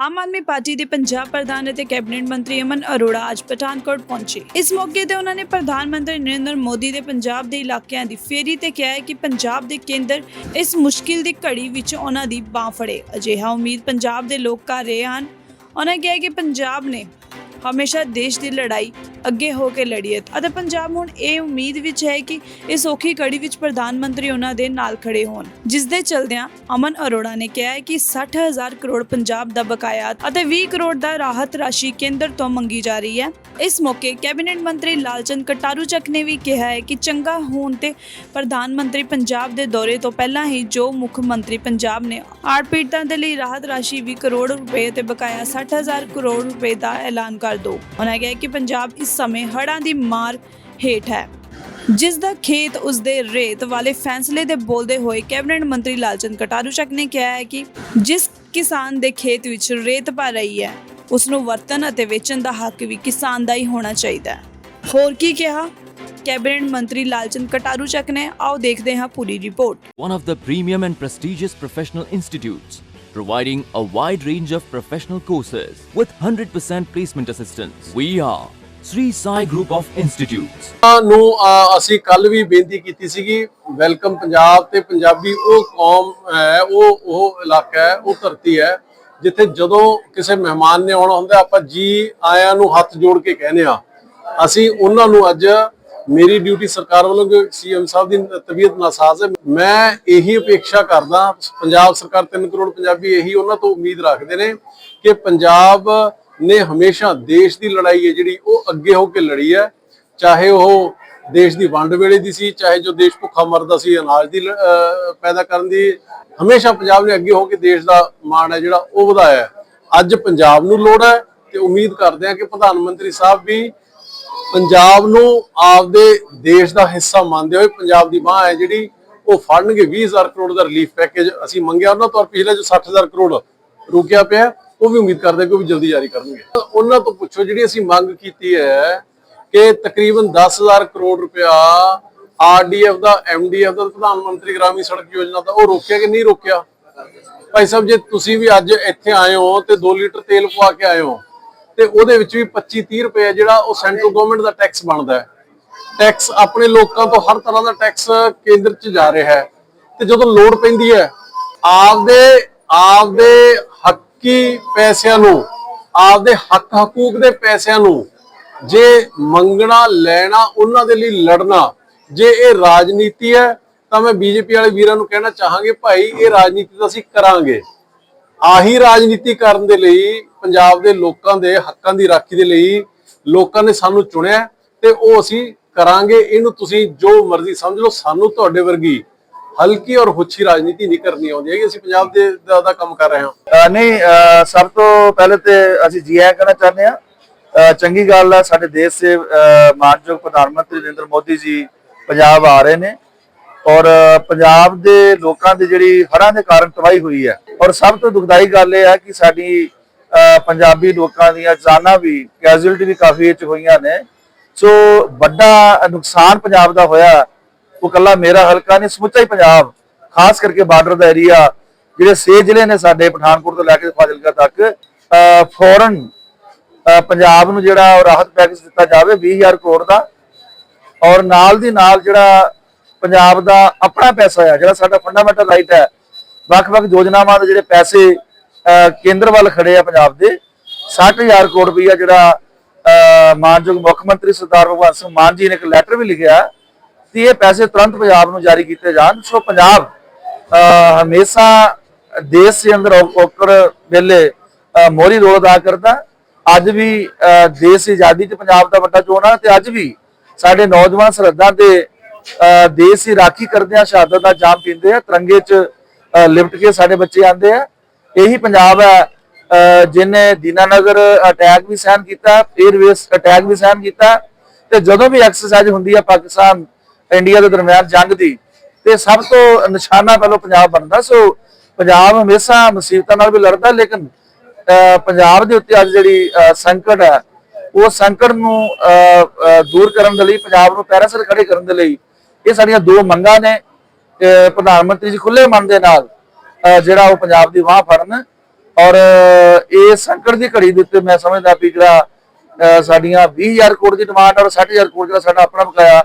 Aam Aadmi party ਦੇ ਪੰਜਾਬ ਪ੍ਰਧਾਨ ਅਤੇ ਕੈਬਨਿਟ ਮੰਤਰੀ ਅਮਨ ਅਰੋੜਾ ਅੱਜ ਪਠਾਨਕੋਟ ਪਹੁੰਚੇ। ਇਸ ਮੌਕੇ ਤੇ ਉਹਨਾਂ ਨੇ ਪ੍ਰਧਾਨ ਮੰਤਰੀ ਨਰਿੰਦਰ ਮੋਦੀ ਦੇ ਪੰਜਾਬ ਦੇ ਇਲਾਕਿਆਂ ਦੀ ਫੇਰੀ ਤੇ ਕਿਹਾ ਹੈ ਕਿ ਪੰਜਾਬ ਦੇ ਕੇਂਦਰ ਇਸ ਮੁਸ਼ਕਿਲ ਦੀ ਘੜੀ ਵਿੱਚ ਉਹਨਾਂ ਦੀ ਬਾਹ ਫੜੇ। ਅਜਿਹਾ ਉਮੀਦ ਪੰਜਾਬ ਦੇ ਲੋਕ ਕਰ ਰਹੇ ਹਨ। ਉਹਨਾਂ ਕਿਹਾ ਕਿ ਪੰਜਾਬ ਨੇ ਹਮੇਸ਼ਾ ਦੇਸ਼ ਦੀ ਲੜਾਈ ਅੱਗੇ ਹੋ ਕੇ ਲੜੀਏ ਅਤੇ ਪੰਜਾਬ ਹੁਣ ਇਹ ਉਮੀਦ ਵਿੱਚ ਹੈ ਕਿ ਇਸ ਔਖੀ ਕੜੀ ਵਿੱਚ ਪ੍ਰਧਾਨ ਮੰਤਰੀ ਉਹਨਾਂ ਦੇ ਨਾਲ ਖੜੇ ਹੋਣ। ਜਿਸ ਦੇ ਚਲਦਿਆਂ ਅਮਨ ਅਰੋੜਾ ਨੇ ਕਿਹਾ ਹੈ ਕਿ 60000 ਕਰੋੜ ਪੰਜਾਬ ਦਾ ਬਕਾਇਆ ਅਤੇ 20 ਕਰੋੜ ਦਾ ਰਾਹਤ ਰਾਸ਼ੀ ਕੇਂਦਰ ਤੋਂ ਮੰਗੀ ਜਾ ਰਹੀ ਹੈ। ਇਸ ਮੌਕੇ ਕੈਬਨਿਟ ਮੰਤਰੀ ਲਾਲਚੰਦ ਕਟਾਰੂ ਚੱਕ ਨੇ ਵੀ ਕਿਹਾ ਹੈ ਕਿ ਚੰਗਾ ਹੋਣ ਤੇ ਪ੍ਰਧਾਨ ਮੰਤਰੀ ਪੰਜਾਬ ਦੇ ਦੌਰੇ ਤੋਂ ਪਹਿਲਾਂ ਹੀ ਜੋ ਮੁੱਖ ਮੰਤਰੀ ਪੰਜਾਬ ਨੇ ਆੜ ਪੀੜਤਾਂ ਦੇ ਲਈ ਰਾਹਤ ਰਾਸ਼ੀ 20 ਕਰੋੜ ਰੁਪਏ ਤੇ ਬਕਾਇਆ 60000 ਕਰੋੜ ਰੁਪਏ ਦਾ ਐਲਾਨ ਕਰ ਦੋ। ਉਹਨਾਂ ਕਿਹਾ ਕਿ ਪੰਜਾਬ ਇਸ ਸਮੇਂ ਹੜ੍ਹਾਂ ਦੀ ਮਾਰ ਹੇਠ ਹੈ। ਜਿਸ ਦਾ ਖੇਤ ਉਸ ਦੇ ਰੇਤ ਵਾਲੇ ਫੈਸਲੇ ਦੇ ਬੋਲਦੇ ਹੋਏ ਕੈਬਨਿਟ ਮੰਤਰੀ ਲਾਲਚੰਦ ਕਟਾਰੂ ਨੇ ਕਿਹਾ ਹੈ ਕਿ ਜਿਸ ਕਿਸਾਨ ਦੇ ਖੇਤ ਵਿੱਚ ਰੇਤ ਭਰ ਰਹੀ ਹੈ ਉਸ ਨੂੰ ਵਰਤਨ ਅਤੇ ਵੇਚਣ ਦਾ ਹੱਕ ਵੀ ਕਿਸਾਨ ਦਾ ਹੀ ਹੋਣਾ ਚਾਹੀਦਾ ਹੈ। ਹੋਰ ਕੀ ਕਿਹਾ? ਕੈਬਨਿਟ ਮੰਤਰੀ ਲਾਲਚੰਦ ਕਟਾਰੂ ਚੱਕ ਨੇ। ਆਓ ਦੇਖਦੇ ਹਾਂ ਪੂਰੀ report. One of the premium and prestigious professional institutes, providing a wide range of professional courses with 100% placement assistance. We are Sri Sai Group of Institutes. ਨੂੰ ਅ, ਅਸੀਂ ਕੱਲ ਵੀ ਬੇਨਤੀ ਕੀਤੀ ਸੀਗੀ ਵੈਲਕਮ ਪੰਜਾਬ ਤੇ ਪੰਜਾਬੀ ਉਹ ਕੌਮ ਹੈ ਉਹ ਉਹ ਇਲਾਕਾ ਹੈ ਉਹ ਧਰਤੀ ਹੈ ਜਿੱਥੇ ਜਦੋਂ ਕਿਸੇ ਮਹਿਮਾਨ ਨੇ ਆਉਣਾ ਹੁੰਦਾ ਆਪਾਂ ਜੀ ਆਇਆਂ ਨੂੰ ਹੱਥ ਜੋੜ ਕੇ ਕਹਿੰਦੇ ਆ ਅਸੀਂ ਉਹਨਾਂ ਨੂੰ ਅੱਜ ਮੇਰੀ ਡਿਊਟੀ ਸਰਕਾਰ ਵੱਲੋਂ ਸੀਐਮ ਸਾਹਿਬ ਦੀ ਤਬੀਅਤ ਨਾਸਾਜ਼ ਹੈ। ਮੈਂ ਇਹੀ ਅਪੇક્ષਾ ਕਰਦਾ, ਪੰਜਾਬ ਸਰਕਾਰ 3 ਕਰੋੜ ਪੰਜਾਬੀ ਇਹੀ ਉਹਨਾਂ ਤੋਂ ਉਮੀਦ ਰੱਖਦੇ ਨੇ ਕਿ ਪੰਜਾਬ ਨੇ ਹਮੇਸ਼ਾ ਦੇਸ਼ ਦੀ ਲੜਾਈ ਹੈ ਜਿਹੜੀ ਉਹ ਅੱਗੇ ਹੋ ਕੇ ਲੜੀ ਹੈ। ਚਾਹੇ ਉਹ ਦੇਸ਼ ਦੀ ਵੰਡ ਵੇਲੇ ਦੀ ਸੀ, ਚਾਹੇ ਜੋ ਦੇਸ਼ ਭੁੱਖਾ ਮਰਦਾ ਸੀ, ਅਨਾਜ ਦੀ ਪੈਦਾ ਕਰਨ ਦੀ, ਹਮੇਸ਼ਾ ਪੰਜਾਬ ਨੇ ਅੱਗੇ ਹੋ ਕੇ ਦੇਸ਼ ਦਾ ਮਾਣ ਹੈ ਜਿਹੜਾ ਉਹ ਵਧਾਇਆ ਅੱਜ ਪੰਜਾਬ ਨੂੰ ਲੋੜ ਹੈ ਤੇ ਉਮੀਦ ਕਰਦੇ ਹਾਂ ਕਿ ਪ੍ਰਧਾਨ ਮੰਤਰੀ ਸਾਹਿਬ ਵੀ ਪੰਜਾਬ ਨੂੰ ਆਪਦੇ ਦੇਸ਼ ਦਾ ਹਿੱਸਾ ਮੰਨਦੇ ਹੋਏ ਪੰਜਾਬ ਦੀ ਬਾਹ ਹੈ ਜਿਹੜੀ, ਉਹ ਫੜਨਗੇ 20000 ਕਰੋੜ ਦਾ ਰਿਲੀਫ ਪੈਕੇਜ ਅਸੀਂ ਮੰਗਿਆ ਉਹਨਾਂ ਤੋਂ ਪਿਛਲੇ ਜੋ 60000 ਕਰੋੜ ਰੁਕਿਆ ਪਿਆ ਉਹ ਵੀ ਉਮੀਦ ਕਰਦੇ ਕਿ ਉਹ ਵੀ ਜਲਦੀ ਜਾਰੀ ਕਰਨਗੇ। ਉਹਨਾਂ ਤੋਂ ਪੁੱਛੋ ਜਿਹੜੀ ਅਸੀਂ ਮੰਗ ਕੀਤੀ ਹੈ ਕਿ ਤਕਰੀਬਨ 10000 ਕਰੋੜ ਰੁਪਇਆ ਆਰਡੀਐਫ ਦਾ ਐਮਡੀਐਫ ਦਾ ਪ੍ਰਧਾਨ ਮੰਤਰੀ ਗ੍ਰਾਮੀ ਸੜਕ ਯੋਜਨਾ ਦਾ, ਉਹ ਰੋਕਿਆ ਕਿ ਨਹੀਂ ਰੋਕਿਆ? ਭਾਈ ਸਾਹਿਬ, ਜੇ ਤੁਸੀਂ ਵੀ ਅੱਜ ਇੱਥੇ ਆਏ ਹੋ ਤੇ 2 ਲੀਟਰ ਤੇਲ ਪਵਾ ਕੇ ਆਏ ਹੋ ਤੇ ਉਹਦੇ ਵਿੱਚ ਵੀ 25 30 ਰੁਪਏ ਜਿਹੜਾ ਉਹ ਸੈਂਟਰਲ ਗਵਰਨਮੈਂਟ ਦਾ ਟੈਕਸ ਬਣਦਾ ਹੈ। ਟੈਕਸ ਆਪਣੇ ਲੋਕਾਂ ਤੋਂ ਹਰ ਤਰ੍ਹਾਂ ਦਾ ਟੈਕਸ ਕੇਂਦਰ 'ਚ ਜਾ ਰਿਹਾ ਹੈ। ਤੇ ਜਦੋਂ ਲੋੜ ਪੈਂਦੀ ਹੈ, ਆਪਦੇ ਆਪਦੇ ਹੱਕੀ ਪੈਸਿਆਂ ਨੂੰ, ਆਪਦੇ ਹੱਕ ਹਕੂਕ ਦੇ ਪੈਸਿਆਂ ਨੂੰ ਜੇ ਮੰਗਣਾ, ਲੈਣਾ, ਉਹਨਾਂ ਦੇ ਲਈ ਲੜਨਾ, ਜੇ ਇਹ ਰਾਜਨੀਤੀ ਹੈ, ਤਾਂ ਮੈਂ ਬੀਜੇਪੀ ਵਾਲੇ ਵੀਰਾਂ ਨੂੰ ਕਹਿਣਾ ਚਾਹਾਂਗੇ, ਭਾਈ, ਇਹ ਰਾਜਨੀਤੀ ਤਾਂ ਅਸੀਂ ਕਰਾਂਗੇ। ਆਹੀ ਰਾਜਨੀਤੀ ਕਰਨ ਦੇ ਲਈ ਪੰਜਾਬ ਦੇ ਲੋਕਾਂ ਦੇ ਹੱਕਾਂ ਦੀ ਰਾਖੀ ਦੇ ਲਈ ਲੋਕਾਂ ਨੇ ਸਾਨੂੰ ਚੁਣਿਆ ਤੇ ਉਹ ਅਸੀਂ ਕਰਾਂਗੇ। ਇਹਨੂੰ ਤੁਸੀਂ ਜੋ ਮਰਜ਼ੀ ਸਮਝ ਲਓ ਸਾਨੂੰ ਤੁਹਾਡੇ ਵਰਗੀ ਹਲਕੀ ਔਰ ਹੁੱਛੀ ਰਾਜਨੀਤੀ ਨਹੀਂ ਕਰਨੀ ਆਉਂਦੀ ਹੈਗੀ। ਅਸੀਂ ਪੰਜਾਬ ਦੇ ਦਾ, ਕੰਮ ਕਰ ਰਹੇ ਹਾਂ। ਨਹੀਂ ਸਭ ਤੋਂ ਪਹਿਲੇ ਤੇ ਅਸੀਂ ਜੀ ਆਇਆਂ ਕਹਿਣਾ ਚਾਹੁੰਦੇ ਆ ਚੰਗੀ ਗੱਲ ਹੈ ਸਾਡੇ ਦੇਸ਼ ਦੇ ਅਹ ਮਾਨਯੋਗ ਪ੍ਰਧਾਨ ਮੰਤਰੀ ਨਰਿੰਦਰ ਮੋਦੀ ਜੀ ਪੰਜਾਬ ਆ ਰਹੇ ਨੇ ਔਰ ਪੰਜਾਬ ਦੇ ਲੋਕਾਂ ਦੀ ਜਿਹੜੀ ਹੜ੍ਹਾਂ ਦੇ ਕਾਰਨ ਤਬਾਹੀ ਹੋਈ ਹੈ ਔਰ ਸਭ ਤੋਂ ਦੁਖਦਾਈ ਗੱਲ ਇਹ ਹੈ ਕਿ ਸਾਡੀ ਪੰਜਾਬੀ ਲੋਕਾਂ ਦੀਆਂ ਜਾਨਾਂ ਵੀ ਕੈਜੂਅਲਟੀ ਵੀ ਕਾਫੀ ਇਹ ਚ ਹੋਈਆਂ ਨੇ। ਸੋ ਵੱਡਾ ਨੁਕਸਾਨ ਪੰਜਾਬ ਦਾ ਹੋਇਆ। ਉਹ ਕੱਲਾ ਮੇਰਾ ਹਲਕਾ ਨਹੀਂ, ਸਮੁੱਚਾ ਹੀ ਪੰਜਾਬ, ਖਾਸ ਕਰਕੇ ਬਾਰਡਰ ਦਾ ਏਰੀਆ ਜਿਹੜੇ ਛੇ ਜ਼ਿਲ੍ਹੇ ਨੇ ਸਾਡੇ ਪਠਾਨਕੋਟ ਤੋਂ ਲੈ ਕੇ ਫਾਜ਼ਿਲਕਾ ਤੱਕ ਅਹ ਫੌਰਨ ਪੰਜਾਬ ਨੂੰ ਜਿਹੜਾ ਰਾਹਤ ਪੈਕੇਜ ਦਿੱਤਾ ਜਾਵੇ 20000 ਕਰੋੜ ਦਾ। ਔਰ ਨਾਲ ਦੀ ਨਾਲ ਜਿਹੜਾ ਪੰਜਾਬ ਦਾ ਆਪਣਾ ਪੈਸਾ ਹੈ ਜਿਹੜਾ ਸਾਡਾ ਫੰਡਾਮੈਂਟਲ ਰਾਈਟ ਹੈ ਵੱਖ-ਵੱਖ ਯੋਜਨਾਵਾਂ ਦੇ ਜਿਹੜੇ ਪੈਸੇ ਕੇਂਦਰ ਵੱਲ ਖੜੇ ਆ ਪੰਜਾਬ ਦੇ। 60000 ਕਰੋੜ ਰੁਪਈਆ ਜਿਹੜਾ ਮਾਨਯੋਗ ਮੁੱਖ ਮੰਤਰੀ ਸਰਦਾਰ ਭਗਵੰਤ ਸਿੰਘ ਮਾਨ ਜੀ ਨੇ ਇੱਕ ਲੈਟਰ ਵੀ ਲਿਖਿਆ ਕਿ ਇਹ ਪੈਸੇ ਤੁਰੰਤ ਪੰਜਾਬ ਨੂੰ ਜਾਰੀ ਕੀਤੇ ਜਾਣ। ਸੋ ਪੰਜਾਬ ਹਮੇਸ਼ਾ ਦੇਸ਼ ਦੇ ਅੰਦਰ ਔ- ਵੇਲੇ, ਅਹ, ਮੋਹਰੀ ਰੋਲ ਅਦਾ ਕਰਦਾ। ਅੱਜ ਵੀ, ਅਹ, ਦੇਸ਼ ਦੀ ਆਜ਼ਾਦੀ 'ਚ ਪੰਜਾਬ ਦਾ ਵੱਡਾ ਚੋਣ ਤੇ ਅੱਜ ਵੀ ਸਾਡੇ ਨੌਜਵਾਨ ਸਰਹੱਦਾਂ ਤੇ ਦੇਸ਼ ਦੀ ਰਾਖੀ ਕਰਦੇ ਆ ਸ਼ਹਾਦਤ ਦਾ ਜਾਮ ਪੀਂਦੇ ਆ। ਤਿਰੰਗੇ 'ਚ ਅਹ ਲਿਪਟ ਕੇ ਸਾਡੇ ਬੱਚੇ ਆਂਦੇ ਆ। ਇਹੀ ਪੰਜਾਬ ਹੈ। ਅਹ ਦੀਨਾਨਗਰ ਅਟੈਕ ਵੀ ਸਹਿਨ ਕੀਤਾ 에ਅਰਵੇਸ ਅਟੈਕ ਵੀ ਸਹਿਨ ਕੀਤਾ ਤੇ ਜਦੋਂ ਵੀ ਐਕਸਰਸਾਈਜ਼ ਹੁੰਦੀ ਹੈ ਪਾਕਿਸਤਾਨ, ਇੰਡੀਆ ਦੇ ਦਰਮਿਆਨ ਜੰਗ ਦੀ, ਤੇ ਸਭ ਤੋਂ ਨਿਸ਼ਾਨਾ ਪਹਿਲਾਂ ਪੰਜਾਬ ਬਣਦਾ। ਸੋ ਪੰਜਾਬ ਹਮੇਸ਼ਾ ਮੁਸੀਬਤਾਂ ਨਾਲ ਵੀ ਲੜਦਾ, ਲੇਕਿਨ ਪੰਜਾਬ ਦੇ ਉੱਤੇ ਅੱਜ ਜਿਹੜੀ ਸੰਕਟ ਹੈ, ਉਹ ਸੰਕਟ ਨੂੰ ਦੂਰ ਕਰਨ ਦੇ ਲਈ, ਪੰਜਾਬ ਨੂੰ ਪੈਰਾਂ ਸਿਰ ਖੜੇ ਕਰਨ ਦੇ ਲਈ ਇਹ ਸਾਡੀਆਂ ਦੋ ਮੰਗਾਂ ਨੇ। ਪ੍ਰਧਾਨ ਮੰਤਰੀ ਜੀ ਖੁੱਲੇ ਮਨ ਦੇ ਨਾਲ ਜਿਹੜਾ ਉਹ ਪੰਜਾਬ ਦੀ ਬਾਹ ਫੜਨ ਔਰ ਇਹ ਸੰਕਟ ਦੀ ਘੜੀ ਦੇ ਉੱਤੇ ਮੈਂ ਸਮਝਦਾ ਵੀ ਜਿਹੜਾ, ਅਹ ਸਾਡੀਆਂ 20000 ਕਰੋੜ ਦੀ ਡਿਮਾਂਡ ਔਰ 60000 ਕਰੋੜ ਜਿਹੜਾ ਸਾਡਾ ਆਪਣਾ ਬਕਾਇਆ